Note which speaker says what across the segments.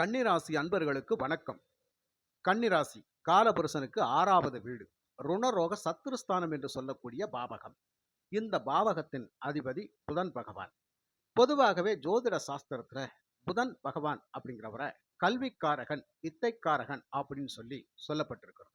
Speaker 1: கன்னிராசி அன்பர்களுக்கு வணக்கம். கன்னிராசி காலபுருஷனுக்கு ஆறாவது வீடு. ருணரோக சத்துருஸ்தானம் என்று சொல்லக்கூடிய பாவகம். இந்த பாவகத்தின் அதிபதி புதன் பகவான். பொதுவாகவே ஜோதிட சாஸ்திரத்துல புதன் பகவான் அப்படிங்கிறவரை கல்விக்காரகன் வித்தைக்காரகன் அப்படின்னு சொல்லி சொல்லப்பட்டிருக்கிறது.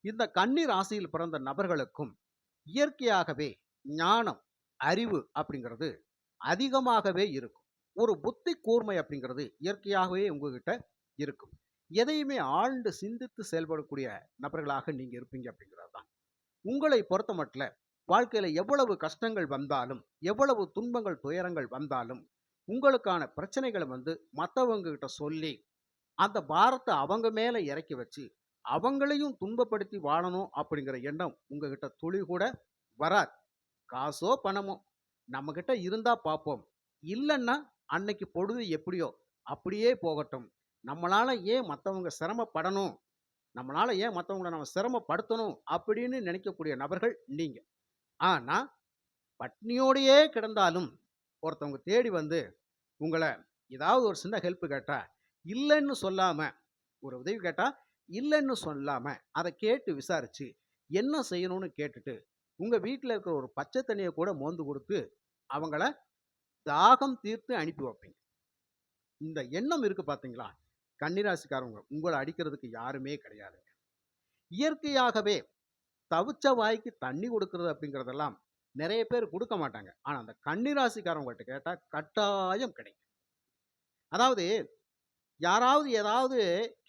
Speaker 1: இந்த கன்னி ராசியில் பிறந்த நபர்களுக்கும் இயற்கையாகவே ஞானம் அறிவு அப்படிங்கிறது அதிகமாகவே இருக்கும். ஒரு புத்தி கூர்மை அப்படிங்கிறது இயற்கையாகவே உங்ககிட்ட இருக்கும். எதையுமே ஆழ்ந்து சிந்தித்து செயல்படக்கூடிய நபர்களாக நீங்க இருப்பீங்க அப்படிங்கிறது தான். உங்களை பொறுத்த மட்டும் வாழ்க்கையில எவ்வளவு கஷ்டங்கள் வந்தாலும் எவ்வளவு துன்பங்கள் துயரங்கள் வந்தாலும் உங்களுக்கான பிரச்சனைகளை வந்து மற்றவங்ககிட்ட சொல்லி அந்த பாரத்தை அவங்க மேல இறக்கி வச்சு அவங்களையும் துன்பப்படுத்தி வாழணும் அப்படிங்கிற எண்ணம் உங்ககிட்ட துளி கூட வராது. காசோ பணமோ நம்மக்கிட்ட இருந்தால் இருந்தா பார்ப்போம் இல்லைன்னா அன்னைக்கு பொழுது எப்படியோ அப்படியே போகட்டும். நம்மளால ஏன் மற்றவங்க சிரமப்படணும்? நம்மளால ஏன் மற்றவங்கள நம்ம சிரமப்படுத்தணும்? அப்படின்னு நினைக்கக்கூடிய நபர்கள் நீங்கள் ஆனால் பட்னியோடையே கிடந்தாலும் ஒருத்தவங்க தேடி வந்து உங்களை ஏதாவது ஒரு சின்ன ஹெல்ப் கேட்டால் இல்லைன்னு சொல்லாமல் ஒரு உதவி கேட்டால் இல்லைன்னு சொல்லாமல் அதை கேட்டு விசாரித்து என்ன செய்யணும்னு கேட்டுட்டு உங்கள் வீட்டில் இருக்கிற ஒரு பச்சை தண்ணியை கூட மோந்து கொடுத்து அவங்கள தாகம் தீர்த்து அனுப்பி வைப்பீங்க. இந்த எண்ணம் இருக்கு பார்த்தீங்களா கன்னிராசிக்காரவங்க உங்களை அடிக்கிறதுக்கு யாருமே கிடையாதுங்க இயற்கையாகவே தவிச்ச வாய்க்கு தண்ணி கொடுக்கறது அப்படிங்கிறதெல்லாம் நிறைய பேர் கொடுக்க மாட்டாங்க. ஆனால் அந்த கன்னிராசிக்காரவங்கள்ட்ட கேட்டால் கட்டாயம் கிடைக்கும். அதாவது யாராவது ஏதாவது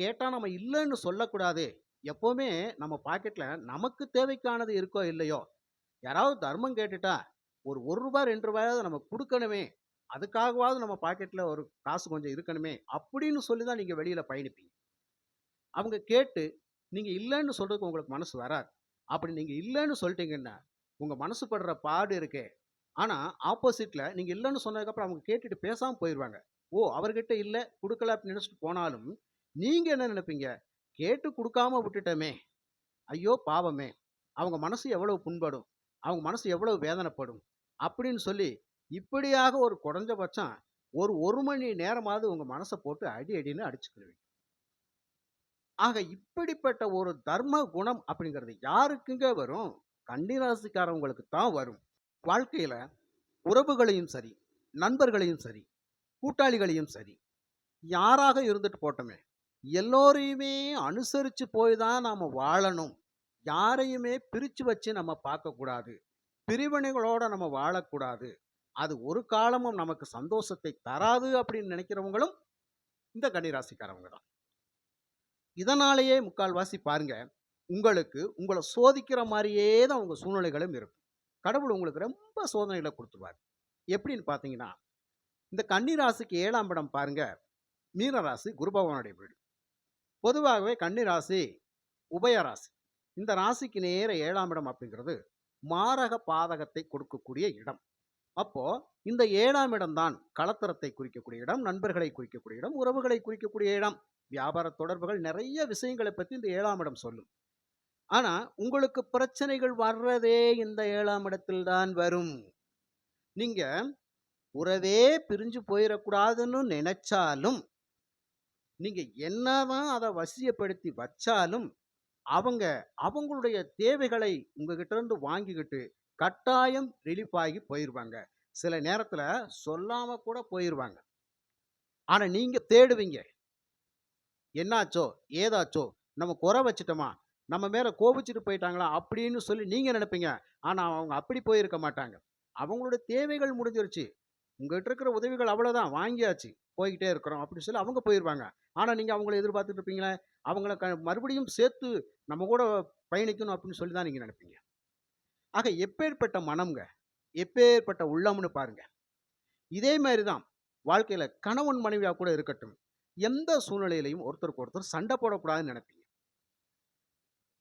Speaker 1: கேட்டால் நம்ம இல்லைன்னு சொல்லக்கூடாது. எப்போவுமே நம்ம பாக்கெட்டில் நமக்கு தேவைக்கானது இருக்கோ இல்லையோ யாராவது தர்மம் கேட்டுட்டா ஒரு ஒரு ரூபாய் ரெண்டு ரூபாயாவது நம்ம கொடுக்கணுமே அதுக்காகவாவது நம்ம பாக்கெட்டில் ஒரு காசு கொஞ்சம் இருக்கணுமே அப்படின்னு சொல்லி தான் நீங்கள் வெளியில் பயணிப்பீங்க. அவங்க கேட்டு நீங்கள் இல்லைன்னு சொல்கிறதுக்கு உங்களுக்கு மனசு வராது. அப்படி நீங்கள் இல்லைன்னு சொல்லிட்டீங்கன்னா உங்கள் மனசு படுற பாடு இருக்கே. ஆனால் ஆப்போசிட்டில் நீங்கள் இல்லைன்னு சொன்னதுக்கப்புறம் அவங்க கேட்டுட்டு பேசாமல் போயிடுவாங்க ஓ அவர்கிட்ட இல்லை கொடுக்கல அப்படின்னு நினச்சிட்டு போனாலும் நீங்கள் என்ன நினைப்பீங்க? கேட்டு கொடுக்காம விட்டுட்டோமே. ஐயோ பாவமே. அவங்க மனசு எவ்வளவு புண்படும்? அவங்க மனசு எவ்வளவு வேதனைப்படும்? அப்படின்னு சொல்லி இப்படியாக ஒரு குறைஞ்சபட்சம் ஒரு ஒரு மணி நேரமாவது உங்கள் மனசை போட்டு அடி அடின்னு அடிச்சுக்கிடுவீங்க ஆக இப்படிப்பட்ட ஒரு தர்ம குணம் அப்படிங்கிறது யாருக்குங்க வரும்? கன்னிராசிக்காரவங்களுக்கு தான் வரும். வாழ்க்கையில் உறவுகளையும் சரி நண்பர்களையும் சரி கூட்டாளிகளையும் சரி யாராக இருந்துட்டு போட்டோமே எல்லோரையுமே அனுசரித்து போய் தான் நாம் வாழணும். யாரையுமே பிரித்து வச்சு நம்ம பார்க்கக்கூடாது. பிரிவினைகளோட நம்ம வாழக்கூடாது. அது ஒரு காலமும் நமக்கு சந்தோஷத்தை தராது அப்படின்னு நினைக்கிறவங்களும் இந்த கன்னிராசிக்காரவங்க தான். இதனாலேயே முக்கால்வாசி பாருங்க உங்களுக்கு உங்களை சோதிக்கிற மாதிரியே தான் உங்கள் சூழ்நிலைகளும் இருக்கும். கடவுள் உங்களுக்கு ரொம்ப சோதனைகளை கொடுத்துருவார். எப்படின்னு பார்த்தீங்கன்னா இந்த கன்னிராசிக்கு ஏழாம் இடம் பாருங்க மீனராசி குருபகவானுடைய வீடு. பொதுவாகவே கன்னிராசி உபயராசி. இந்த ராசிக்கு நேர ஏழாம் இடம் அப்படிங்கிறது மாரக பாதகத்தை கொடுக்கக்கூடிய இடம். அப்போ இந்த ஏழாம் இடம்தான் கலத்தரத்தை குறிக்கக்கூடிய இடம் நண்பர்களை குறிக்கக்கூடிய இடம் உறவுகளை குறிக்கக்கூடிய இடம் வியாபார தொடர்புகள் நிறைய விஷயங்களை பத்தி இந்த ஏழாம் இடம் சொல்லும். ஆனா உங்களுக்கு பிரச்சனைகள் வர்றதே இந்த ஏழாம் இடத்தில் தான் வரும். நீங்க உறவே பிரிஞ்சு போயிடக்கூடாதுன்னு நினைச்சாலும் நீங்க என்னதான் அதை வசியப்படுத்தி வச்சாலும் அவங்க அவங்களுடைய தேவைகளை உங்ககிட்ட இருந்து வாங்கிக்கிட்டு கட்டாயம் ரிலீஃப் ஆகி போயிடுவாங்க சில நேரத்துல சொல்லாம கூட போயிடுவாங்க ஆனா நீங்க தேடுவீங்க. என்னாச்சோ ஏதாச்சோ நம்ம குறை வச்சிட்டோமா நம்ம மேல கோபிச்சுட்டு போயிட்டாங்களா அப்படின்னு சொல்லி நீங்க நினைப்பீங்க. ஆனால் அவங்க அப்படி போயிருக்க மாட்டாங்க. அவங்களுடைய தேவைகள் முடிஞ்சிருச்சு. உங்ககிட்ட இருக்கிற உதவிகள் அவ்வளவுதான் வாங்கியாச்சு போய்கிட்டே இருக்கிறோம் அப்படின்னு சொல்லி அவங்க போயிடுவாங்க ஆனால் நீங்கள் அவங்கள எதிர்பார்த்துட்டு இருப்பீங்களே அவங்கள க மறுபடியும் சேர்த்து நம்ம கூட பயணிக்கணும் அப்படின்னு சொல்லி தான் நீங்க நினைப்பீங்க. ஆக எப்பேற்பட்ட மனம்ங்க எப்பேற்பட்ட உள்ளம்னு பாருங்க. இதே மாதிரி தான் வாழ்க்கையில கணவன் மனைவியா கூட இருக்கட்டும் எந்த சூழ்நிலையிலையும் ஒருத்தருக்கு ஒருத்தர் சண்டை போடக்கூடாதுன்னு நினைப்பீங்க.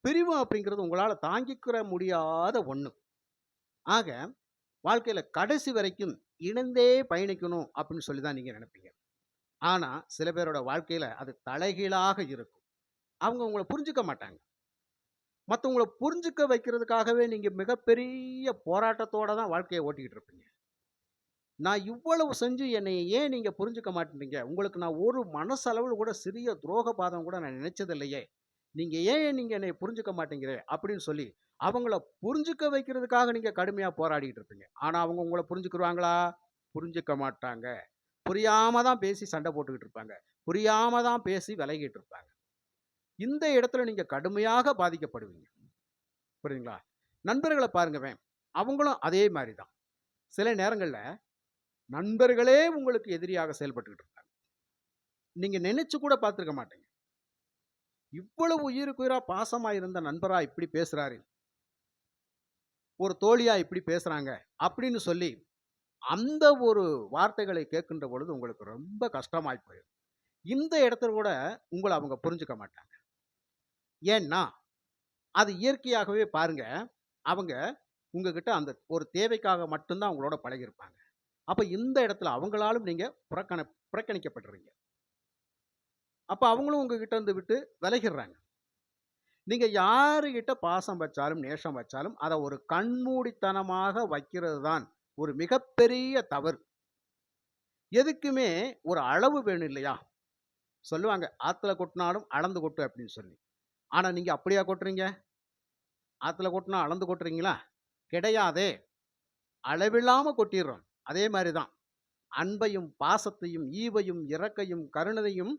Speaker 1: பிரிவு அப்படிங்கிறது உங்களால தாங்கிக்கிற முடியாத ஒண்ணு. ஆக வாழ்க்கையில கடைசி வரைக்கும் இணைந்தே பயணிக்கணும் அப்படின்னு சொல்லி தான் நீங்க நினைப்பீங்க. ஆனா சில பேரோட வாழ்க்கையில அது தலைகீழாக இருக்கும். அவங்க உங்களை புரிஞ்சுக்க மாட்டாங்க மற்றவங்களை புரிஞ்சுக்க வைக்கிறதுக்காகவே நீங்கள் மிகப்பெரிய போராட்டத்தோட தான் வாழ்க்கையை ஓட்டிக்கிட்டு இருப்பீங்க நான் இவ்வளவு செஞ்சு என்னை ஏன் நீங்கள் புரிஞ்சுக்க மாட்டேங்க உங்களுக்கு நான் ஒரு மனசளவில் கூட சிறிய துரோக பாதம் கூட நான் நினச்சதில்லையே நீங்கள் ஏன் நீங்கள் என்னை புரிஞ்சுக்க மாட்டேங்கிறே? அப்படின்னு சொல்லி, அவங்கள புரிஞ்சுக்க வைக்கிறதுக்காக நீங்கள் கடுமையாக போராடிட்டு இருப்பீங்க. ஆனால் அவங்க உங்களை புரிஞ்சுக்கிருவாங்களா? புரிஞ்சுக்க மாட்டாங்க. புரியாமல் தான் பேசி சண்டை போட்டுக்கிட்டு இருப்பாங்க. புரியாம தான் பேசி விலகிட்டு இருப்பாங்க. இந்த இடத்துல நீங்க கடுமையாக பாதிக்கப்படுவீங்க. புரியுதுங்களா? நண்பர்களை பாருங்கவேன். அவங்களும் அதே மாதிரி தான். சில நேரங்கள்ல நண்பர்களே உங்களுக்கு எதிரியாக செயல்பட்டுக்கிட்டு இருக்காங்க நீங்க நினைச்சு கூட பார்த்துருக்க மாட்டீங்க. இவ்வளவு உயிருக்குயிரா பாசமா இருந்த நண்பரா இப்படி பேசுறாரு. ஒரு தோழியா இப்படி பேசுறாங்க. அப்படின்னு சொல்லி, அந்த ஒரு வார்த்தைகளை கேட்கின்ற பொழுது உங்களுக்கு ரொம்ப கஷ்டமாய் போயிடும் இந்த இடத்துல கூட உங்களை அவங்க புரிஞ்சுக்க மாட்டாங்க. ஏன்னா, அது இயற்கையாகவே பாருங்க, அவங்க உங்ககிட்ட அந்த ஒரு தேவைக்காக மட்டும்தான் அவங்களோட உங்களோட பழகியிருப்பாங்க. அப்போ இந்த இடத்துல அவங்களாலும் நீங்கள் புறக்கண புறக்கணிக்கப்படுறீங்க. அப்போ அவங்களும் உங்ககிட்ட இருந்து விட்டு விலகிடுறாங்க நீங்கள் யாருக்கிட்ட பாசம் வச்சாலும், நேசம் வச்சாலும், அதை ஒரு கண்மூடித்தனமாக வைக்கிறது தான் ஒரு மிகப்பெரிய தவறு. எதுக்குமே ஒரு அளவு வேணும் இல்லையா? சொல்லுவாங்க, ஆற்றுல கொட்டினாலும் அளந்து கொட்டு" அப்படின்னு சொல்லி. ஆனால் நீங்கள் அப்படியா கொட்டுறீங்க? ஆற்றுல கொட்டினா அளந்து கொட்டுறீங்களா? கிடையாதே. அளவில்லாமல் கொட்டிடுறோம் அதே மாதிரி தான். அன்பையும், பாசத்தையும், ஈவையும், இரக்கையும், கருணையும்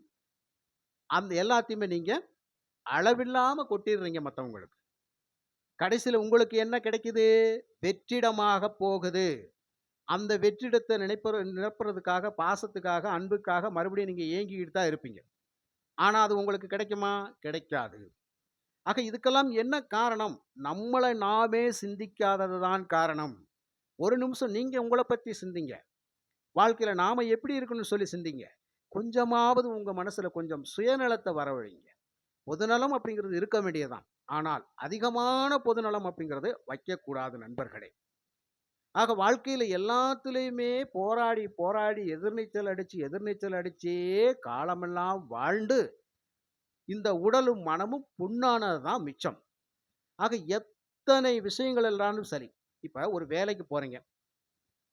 Speaker 1: அந்த எல்லாத்தையுமே நீங்கள் அளவில்லாமல் கொட்டிடுறீங்க மற்றவங்களுக்கு கடைசியில் உங்களுக்கு என்ன கிடைக்குது? வெற்றிடமாக போகுது. அந்த வெற்றிடத்தை நினைப்பற நிரப்புறதுக்காக, பாசத்துக்காக, அன்புக்காக மறுபடியும் நீங்கள் ஏங்கிக்கிட்டு தான் இருப்பீங்க. ஆனால் அது உங்களுக்கு கிடைக்குமா? கிடைக்காது. ஆக இதுக்கெல்லாம் என்ன காரணம்? நம்மளை நாமே சிந்திக்காதது தான் காரணம். ஒரு நிமிஷம் நீங்கள் உங்களை பற்றி சிந்திங்க. வாழ்க்கையில் நாம் எப்படி இருக்கணும்னு சொல்லி சிந்திங்க. கொஞ்சமாவது உங்கள் மனசில் கொஞ்சம் சுயநலத்தை வரவழைங்க. பொதுநலம் அப்படிங்கிறது இருக்க வேண்டியது தான். ஆனால் அதிகமான பொதுநலம் அப்படிங்கிறது வைக்கக்கூடாது நண்பர்களே. ஆக வாழ்க்கையில் எல்லாத்துலேயுமே போராடி, போராடி எதிர்நீச்சல் அடித்து எதிர்நீச்சல் அடித்தே காலமெல்லாம் வாழ்ந்து, இந்த உடலும், மனமும் புண்ணானது தான் மிச்சம். ஆக எத்தனை விஷயங்கள் எல்லாரும் சரி. இப்போ ஒரு வேலைக்கு போகிறீங்க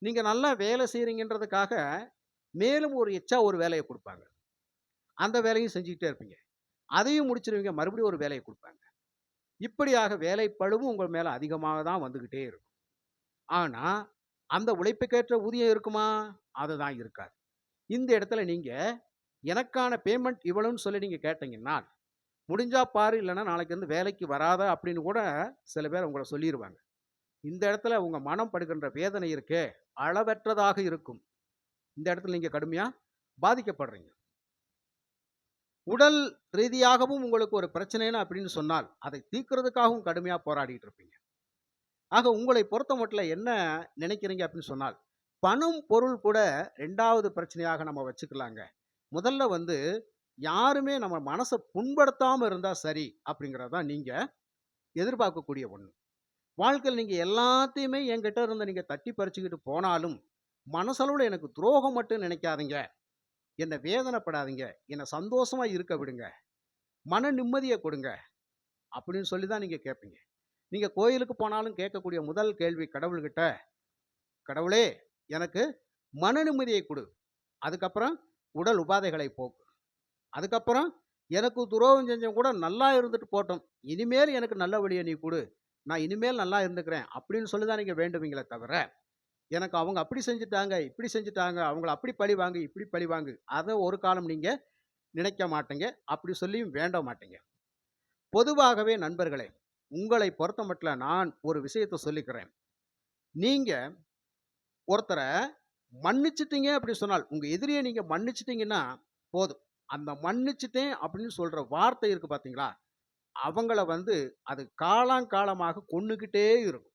Speaker 1: நீங்கள் நல்லா வேலை செய்கிறீங்கன்றதுக்காக மேலும் ஒரு எச்சா ஒரு வேலையை கொடுப்பாங்க அந்த வேலையும் செஞ்சுக்கிட்டே இருப்பீங்க. அதையும் முடிச்சிருவீங்க. மறுபடியும் ஒரு வேலையை கொடுப்பாங்க இப்படியாக வேலைப்பளுவும் உங்கள் மேலே அதிகமாக தான் வந்துக்கிட்டே இருக்கும். ஆனால் அந்த உழைப்புக்கேற்ற ஊதியம் இருக்குமா? அதுதான் இருக்காது. இந்த இடத்துல நீங்கள் எனக்கான பேமெண்ட் இவ்வளவுன்னு சொல்லி நீங்கள் கேட்டீங்கன்னா, முடிஞ்சா பாரு, இல்லைன்னா நாளைக்கு வந்து வேலைக்கு வராத அப்படின்னு கூட சில பேர் உங்களை சொல்லிடுவாங்க இந்த இடத்துல உங்கள் மனம் படுகின்ற வேதனை இருக்கே, அளவற்றதாக இருக்கும். இந்த இடத்துல நீங்க கடுமையா பாதிக்கப்படுறீங்க. உடல் ரீதியாகவும் உங்களுக்கு ஒரு பிரச்சனைன்னு அப்படின்னு சொன்னால், அதை தீர்க்கிறதுக்காகவும் கடுமையா போராடிட்டு இருப்பீங்க. ஆக உங்களை பொறுத்த மட்டும் என்ன நினைக்கிறீங்க அப்படின்னு சொன்னால், பணம், பொருள் கூட ரெண்டாவது பிரச்சனையாக நம்ம வச்சுக்கலாங்க. முதல்ல வந்து யாருமே நம்ம மனச புண்படுத்தாமல் இருந்தால் சரி, அப்படிங்கிறது தான் நீங்க எதிர்பார்க்கக்கூடிய ஒண்ணு. வாழ்க்கையில் நீங்கள் எல்லாத்தையுமே என்கிட்ட இருந்து நீங்க தட்டி பறிச்சுக்கிட்டு போனாலும், மனசளவில் எனக்கு துரோகம் மட்டும் நினைக்காதீங்க. என்னை வேதனைப்படாதீங்க. என்னை சந்தோஷமா இருக்க விடுங்க. மன நிம்மதியை கொடுங்க. அப்படின்னு சொல்லி தான் நீங்க கேட்பீங்க. நீங்க கோயிலுக்கு போனாலும் கேட்கக்கூடிய முதல் கேள்வி கடவுள்கிட்ட, "கடவுளே எனக்கு மன நிம்மதியை கொடு அதுக்கப்புறம் உடல் உபாதைகளை போக்கு. அதுக்கப்புறம் எனக்கு துரோகம் செஞ்சவன் கூட நல்லா இருந்துட்டு போட்டோம் இனிமேல் எனக்கு நல்ல வழியை நீ கொடு நான் இனிமேல் நல்லா இருந்துக்கிறேன்." அப்படின்னு சொல்லி தான் நீங்கள் வேண்டுவீங்களே தவிர, எனக்கு அவங்க அப்படி செஞ்சுட்டாங்க, இப்படி செஞ்சுட்டாங்க, அவங்கள அப்படி பழி வாங்கு, இப்படி பழி வாங்கு. அதை ஒரு காலம் நீங்கள் நினைக்க மாட்டீங்க. அப்படி சொல்லியும் வேண்ட மாட்டீங்க. பொதுவாகவே நண்பர்களே, உங்களை பொறுத்த மட்டும் நான் ஒரு விஷயத்தை சொல்லிக்கிறேன். நீங்கள் ஒருத்தரை மன்னிச்சிட்டீங்க அப்படி சொன்னால், உங்கள் எதிரியை நீங்கள் மன்னிச்சிட்டிங்கன்னா போதும். அந்த மன்னிச்சிட்டேன் அப்படின்னு சொல்கிற வார்த்தை இருக்குது பார்த்தீங்களா? அவங்கள வந்து அது காலாங்காலமாக கொண்டுக்கிட்டே இருக்கும்.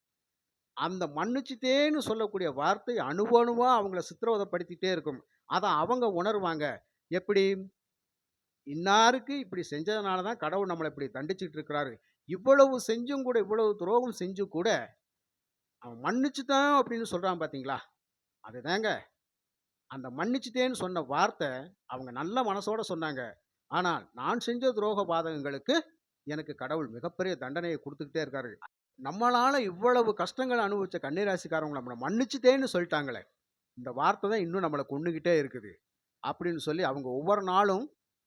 Speaker 1: அந்த மன்னிச்சிட்டேன்னு சொல்லக்கூடிய வார்த்தை அணுவ அணுவாக அவங்கள சித்திரவதைப்படுத்திட்டே இருக்கும். அதை அவங்க உணருவாங்க. எப்படி? இன்னாருக்கு இப்படி செஞ்சதுனால தான் கடவுள் நம்மளை இப்படி தண்டிச்சுட்டு இருக்கிறாரு. இவ்வளவு செஞ்சும் கூட, இவ்வளவு துரோகம் செஞ்சும் கூட, அவன் மன்னிச்சுட்டான் அப்படின்னு சொல்கிறான் பார்த்தீங்களா? அதுதாங்க. அந்த மன்னிச்சுட்டேன்னு சொன்ன வார்த்தை, அவங்க நல்ல மனசோட சொன்னாங்க. ஆனால் நான் செஞ்ச துரோக பாதகங்களுக்கு எனக்கு கடவுள் மிகப்பெரிய தண்டனையை கொடுத்துக்கிட்டே இருக்காரு. நம்மளால் இவ்வளவு கஷ்டங்கள் அனுபவித்த கன்னிராசிக்காரவங்க நம்மளை மன்னிச்சுட்டேன்னு சொல்லிட்டாங்களே. இந்த வார்த்தை தான் இன்னும் நம்மளை கொண்டுகிட்டே இருக்குது அப்படின்னு சொல்லி அவங்க ஒவ்வொரு நாளும்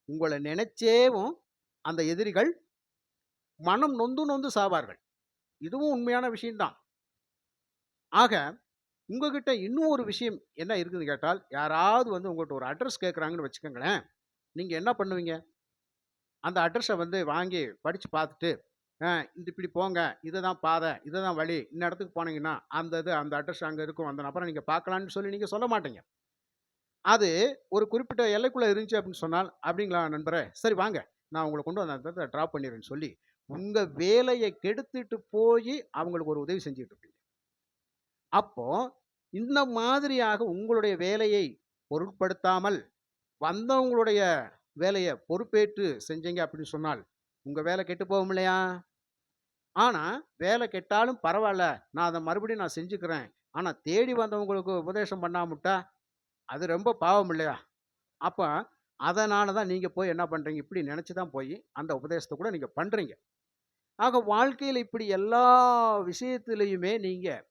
Speaker 1: உங்களை நினைச்சேவும் அந்த எதிரிகள் மனம் நொந்து நொந்து சாவார்கள் இதுவும் உண்மையான விஷயம்தான் ஆக உங்ககிட்ட இன்னும் ஒரு விஷயம் என்ன இருக்குதுன்னு கேட்டால் யாராவது வந்து உங்கள்கிட்ட ஒரு அட்ரஸ் கேட்குறாங்கன்னு வச்சுக்கோங்களேன் நீங்கள் என்ன பண்ணுவீங்க? அந்த அட்ரஸை வந்து வாங்கி படித்து பார்த்துட்டு இந்த இப்படி போங்க இதை தான் பாதை இதை தான் வழி இந்த இடத்துக்கு போனீங்கன்னா அந்த இது அந்த அட்ரஸ் அங்கே இருக்கும் அந்த நபரை நீங்கள் பார்க்கலான்னு சொல்லி நீங்கள் சொல்ல மாட்டீங்க. அது ஒரு குறிப்பிட்ட எல்லைக்குள்ளே இருந்துச்சு அப்படின்னு சொன்னால் அப்படிங்களா நண்பரே சரி வாங்க நான் உங்களை கொண்டு வந்து அந்த இடத்துல ட்ராப் பண்ணிடுறேன்னு சொல்லி உங்கள் வேலையை கெடுத்துட்டு போய் அவங்களுக்கு ஒரு உதவி செஞ்சுட்டு இருப்பீங்க அப்போ இந்த மாதிரியாக உங்களுடைய வேலையை பொருட்படுத்தாமல் வந்தவங்களுடைய வேலையை பொறுப்பேற்று செஞ்சீங்க அப்படின்னு சொன்னால் உங்கள் வேலை கெட்டு போகும் இல்லையா? ஆனால் வேலை கெட்டாலும் பரவாயில்ல. நான் அதை மறுபடியும் நான் செஞ்சுக்கிறேன். ஆனால் தேடி வந்தவங்களுக்கு உபதேசம் பண்ணாமட்டா அது ரொம்ப பாவம் இல்லையா? அப்போ அதனால தான் நீங்கள் போய் என்ன பண்ணுறீங்க இப்படி நினச்சி தான் போய் அந்த உபதேசத்தை கூட நீங்கள் பண்ணுறீங்க ஆக வாழ்க்கையில் இப்படி எல்லா விஷயத்துலையுமே நீங்கள்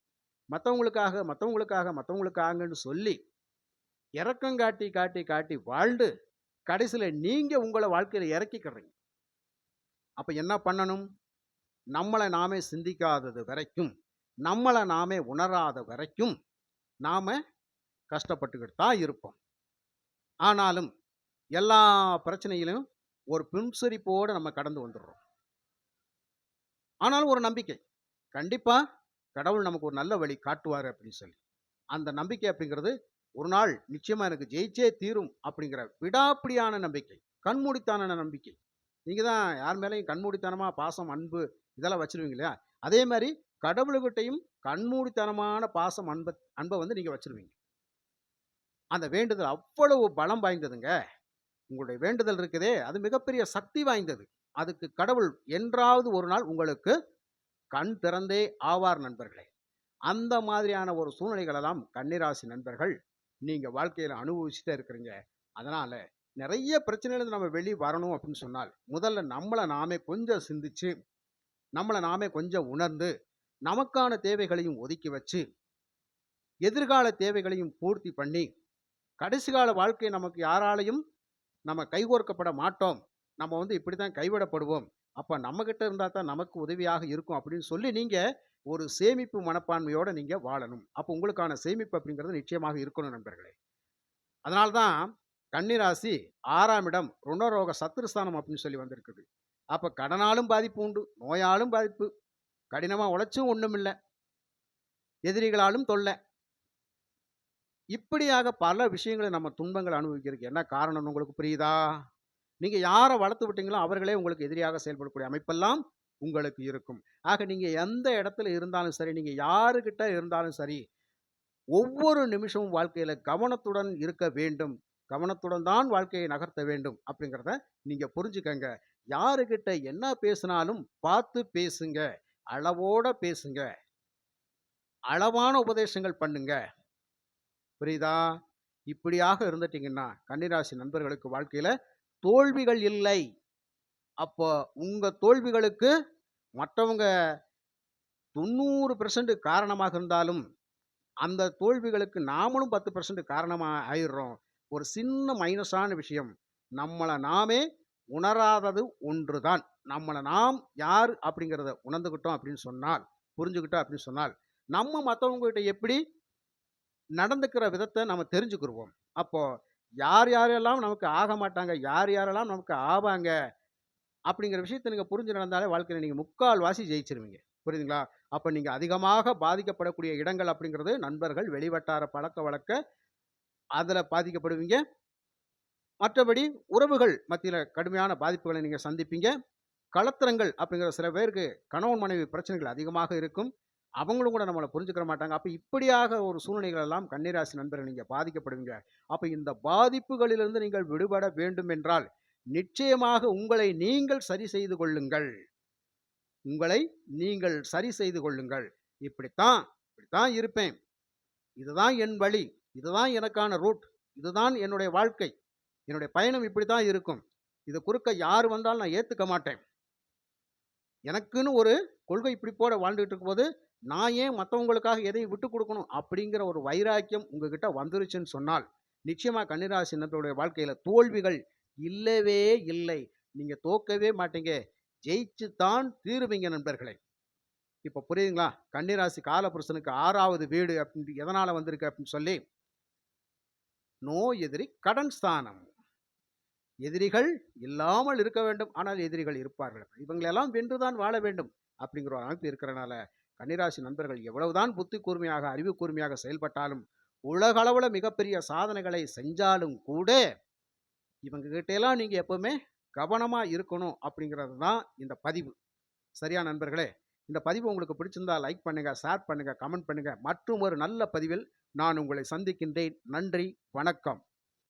Speaker 1: மற்றவங்களுக்காக மற்றவங்களுக்காக மற்றவங்களுக்காகன்னு சொல்லி இறக்கம் காட்டி காட்டி காட்டி வாழ்ந்து கடைசியில் நீங்கள் உங்களை வாழ்க்கையில் இறக்கிக்கிறீங்க. அப்போ என்ன பண்ணணும்? நம்மளை நாமே சிந்திக்காதது வரைக்கும் நம்மளை நாமே உணராத வரைக்கும் நாம் கஷ்டப்பட்டுக்கிட்டு தான் இருப்போம். ஆனாலும் எல்லா பிரச்சனையிலும் ஒரு பின்சரிப்போடு நம்ம கடந்து வந்துடுறோம். ஆனாலும் ஒரு நம்பிக்கை கண்டிப்பாக கடவுள் நமக்கு ஒரு நல்ல வழி காட்டுவார் அப்படின்னு சொல்லி. அந்த நம்பிக்கை அப்படிங்கிறது ஒரு நாள் நிச்சயமாக எனக்கு ஜெயிச்சே தீரும் அப்படிங்கிற விடாப்பிடியான நம்பிக்கை கண்மூடித்தான நம்பிக்கை. நீங்கள் தான் யார் மேலேயும் கண்மூடித்தனமாக பாசம் அன்பு இதெல்லாம் வச்சுருவீங்க இல்லையா? அதே மாதிரி கடவுள்கிட்டையும் கண்மூடித்தனமான பாசம் அன்பை அன்பை வந்து நீங்கள் வச்சுருவீங்க. அந்த வேண்டுதல் அவ்வளவு பலம் வாய்ந்ததுங்க. உங்களுடைய வேண்டுதல் இருக்குதே அது மிகப்பெரிய சக்தி வாய்ந்தது. அதுக்கு கடவுள் என்றாவது ஒரு நாள் உங்களுக்கு கண் திறந்தே ஆவார் நண்பர்களே. அந்த மாதிரியான ஒரு சூழ்நிலைகளெல்லாம் கன்னிராசி நண்பர்கள் நீங்கள் வாழ்க்கையில் அனுபவிச்சுட்டே இருக்கிறீங்க. அதனால் நிறைய பிரச்சனையிலேருந்து நம்ம வெளியே வரணும் அப்படின்னு சொன்னால் முதல்ல நம்மளை நாமே கொஞ்சம் சிந்திச்சு நம்மளை நாமே கொஞ்சம் உணர்ந்து நமக்கான தேவைகளையும் ஒதுக்கி வச்சு எதிர்கால தேவைகளையும் பூர்த்தி பண்ணி கடைசி கால வாழ்க்கை நமக்கு யாராலையும் நம்ம கைகோர்க்கப்பட மாட்டோம். நம்ம வந்து இப்படி தான் கைவிடப்படுவோம். அப்போ நம்மக்கிட்ட இருந்தால் தான் நமக்கு உதவியாக இருக்கும் அப்படின்னு சொல்லி நீங்கள் ஒரு சேமிப்பு மனப்பான்மையோடு நீங்கள் வாழணும். அப்போ உங்களுக்கான சேமிப்பு அப்படிங்கிறது நிச்சயமாக இருக்கணும் நண்பர்களே. அதனால தான் கன்னிராசி ஆறாம் இடம் ருணரோக சத்துருஸ்தானம் அப்படின்னு சொல்லி வந்திருக்குது. அப்போ கடனாலும் பாதிப்பு உண்டு நோயாலும் பாதிப்பு. கடினமாக உழைச்சும் ஒன்றும் இல்லை. எதிரிகளாலும் தொல்லை. இப்படியாக பல விஷயங்களை நம்ம துன்பங்கள் அனுபவிக்கிறதுக்கு என்ன காரணம்னு உங்களுக்கு புரியுதா? நீங்கள் யாரை வளர்த்து விட்டீங்களோ அவர்களே உங்களுக்கு எதிரியாக செயல்படக்கூடிய அமைப்பெல்லாம் உங்களுக்கு இருக்கும். ஆக நீங்கள் எந்த இடத்துல இருந்தாலும் சரி நீங்கள் யாருக்கிட்ட இருந்தாலும் சரி ஒவ்வொரு நிமிஷமும் வாழ்க்கையில் கவனத்துடன் இருக்க வேண்டும். கவனத்துடன் தான் வாழ்க்கையை நகர்த்த வேண்டும் அப்படிங்கிறத நீங்கள் புரிஞ்சுக்கங்க. யாருக்கிட்ட என்ன பேசினாலும் பார்த்து பேசுங்க. அளவோட பேசுங்க. அளவான உபதேசங்கள் பண்ணுங்க. புரியுதா? இப்படியாக இருந்துட்டீங்கன்னா கன்னிராசி நண்பர்களுக்கு வாழ்க்கையில் தோல்விகள் இல்லை. அப்போ உங்கள் தோல்விகளுக்கு மற்றவங்க தொண்ணூறு பெர்சன்ட் காரணமாக இருந்தாலும் அந்த தோல்விகளுக்கு நாமளும் பத்து பெர்சன்ட் காரணமாக ஆயிடுறோம். ஒரு சின்ன மைனஸான விஷயம். நம்மளை நாமே உணராதது ஒன்று தான் நம்மளை நாம் யார் அப்படிங்கிறத உணர்ந்துக்கிட்டோம் அப்படின்னு சொன்னால் புரிஞ்சுக்கிட்டோம் அப்படின்னு சொன்னால் நம்ம மற்றவங்ககிட்ட எப்படி நடந்துக்கிற விதத்தை நம்ம தெரிஞ்சுக்கிடுவோம் அப்போது யார் யாரெல்லாம் நமக்கு ஆக மாட்டாங்க யார் யாரெல்லாம் நமக்கு ஆவாங்க அப்படிங்கிற விஷயத்தை நீங்கள் புரிஞ்சு நடந்தாலே வாழ்க்கையில் நீங்கள் முக்கால் வாசி ஜெயிச்சிருவீங்க. புரியுதுங்களா? அப்போ நீங்கள் அதிகமாக பாதிக்கப்படக்கூடிய இடங்கள் அப்படிங்கிறது நண்பர்கள் வெளிவட்டார பழக்க வழக்க அதில் பாதிக்கப்படுவீங்க. மற்றபடி உறவுகள் மத்தியில் கடுமையான பாதிப்புகளை நீங்கள் சந்திப்பீங்க. கலத்திரங்கள் அப்படிங்கிற சில பேருக்கு கணவன் மனைவி பிரச்சனைகள் அதிகமாக இருக்கும். அவங்களும் கூட நம்மளை புரிஞ்சுக்கிற மாட்டாங்க. அப்போ இப்படியாக ஒரு சூழ்நிலைகள் எல்லாம் கன்னிராசி நண்பர்கள் நீங்கள் பாதிக்கப்படுவீங்க. அப்போ இந்த பாதிப்புகளிலிருந்து நீங்கள் விடுபட வேண்டும் என்றால் நிச்சயமாக உங்களை நீங்கள் சரி செய்து கொள்ளுங்கள். உங்களை நீங்கள் சரி செய்து கொள்ளுங்கள். இப்படித்தான் இப்படித்தான் இருப்பேன். இதுதான் என் வழி. இதுதான் எனக்கான ரூட் இதுதான் என்னுடைய வாழ்க்கை. என்னுடைய பயணம் இப்படி தான் இருக்கும். இது குறுக்க யார் வந்தாலும் நான் ஏற்றுக்க மாட்டேன். எனக்குன்னு ஒரு கொள்கை இப்படி போட வாழ்ந்துகிட்டு இருக்கும்போது நான் ஏன் மற்றவங்களுக்காக எதையும் விட்டு கொடுக்கணும் அப்படிங்கிற ஒரு வைராக்கியம் உங்ககிட்ட வந்துருச்சுன்னு சொன்னால் நிச்சயமா கன்னிராசி நண்பர்களுடைய வாழ்க்கையில தோல்விகள் இல்லவே இல்லை. நீங்க தோக்கவே மாட்டீங்க. ஜெயிச்சு தான் தீருவீங்க நண்பர்களே. இப்போ புரியுதுங்களா? கன்னிராசி காலபுருஷனுக்கு ஆறாவது வீடு அப்படின்னு எதனால வந்திருக்கு அப்படின்னு சொல்லி நோய் எதிரி கடன் ஸ்தானம். எதிரிகள் இல்லாமல் இருக்க வேண்டும். ஆனால் எதிரிகள் இருப்பார்கள். இவங்களெல்லாம் வென்றுதான் வாழ வேண்டும் அப்படிங்கிற ஒரு அமைப்பு இருக்கிறனால கன்னிராசி நண்பர்கள் எவ்வளவுதான் புத்தி கூர்மையாக அறிவு கூர்மையாக செயல்பட்டாலும் உலகளவில் மிகப்பெரிய சாதனைகளை செஞ்சாலும் கூட இவங்க நீங்கள் எப்போவுமே கவனமாக இருக்கணும் அப்படிங்கிறது தான் இந்த பதிவு. சரியா நண்பர்களே? இந்த பதிவு உங்களுக்கு பிடிச்சிருந்தா லைக் பண்ணுங்கள் ஷேர் பண்ணுங்கள் கமெண்ட் பண்ணுங்கள் மற்றும் ஒரு நல்ல பதிவில் நான் உங்களை சந்திக்கின்றேன். நன்றி வணக்கம்.